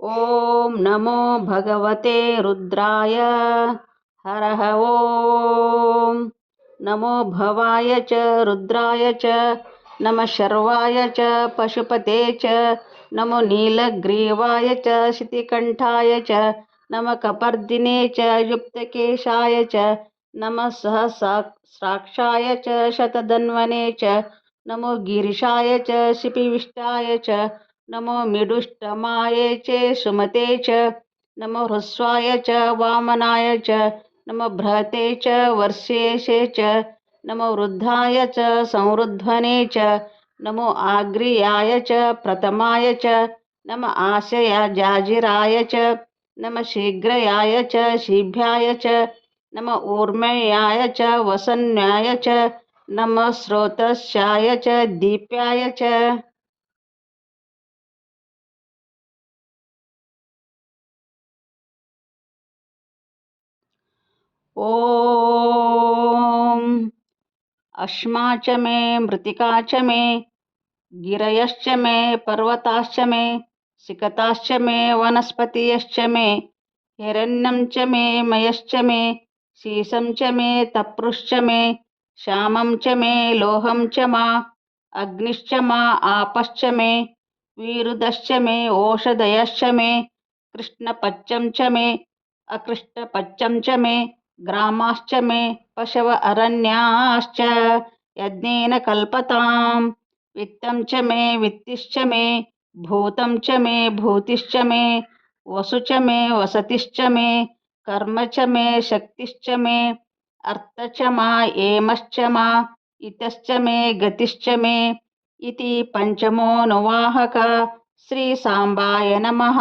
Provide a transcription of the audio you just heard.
ॐ नमो भगवते रुद्राय। हरः ॐ। नमो भवाय च रुद्राय च। नमः शर्वाय च पशुपते च। नमो नीलग्रीवाय च शितिकण्ठाय च। नमः कपर्दिने च युक्तकेशाय च। नमः सहस्राक्षाय च शतधन्वने च। नमो गिरिशाय च शिपिविष्टाय च नमो मिडुष्टमाये च सुमते च, नमो ह्रस्वाय च, वामनाय च, नमो बृहते च, वर्षेशे च, नमो वृद्धाय च संवृध्वने च, नमो आग्र्याय च, प्रथमाय च, नम आशय जाजिराय च, नम शीघ्रयाय च, शीभ्याय च, नम ऊर्मयाय च, वसन्याय च, नम स्रोतस्याय च, दीप्याय च। ఓం అశ్మాచ మే మృతికాచ మే గిరయశ్చ మే పర్వతాశ్చ మే సికతాశ్చ మే వనస్పతియశ్చ మే హిరణ్యం చ మే మయశ్చ మే శీసం చ మే తపృశ్చ మే శ్యామం చ మే లోహం చ మా అగ్నిశ్చ మా ఆపశ్చ మే వీరుదశ్చ మే ఓషధయశ్చ మే కృష్ణపచ్చం చ మే అకృష్ణపచ్చం చ మే ग्रामाश्च मे पशव अरण्याश्च, यज्ञेन कल्पतां वित्तं च मे वित्तिश्च मे भूतं च मे भूतिश्च मे वसु च मे वसतिश्च मे कर्म च मे शक्तिश्च मे अर्थ च मा एमश्च मा, इतश्च मे गतिश्च मे इति पञ्चमोऽनुवाहक श्रीसाम्बाय नमः।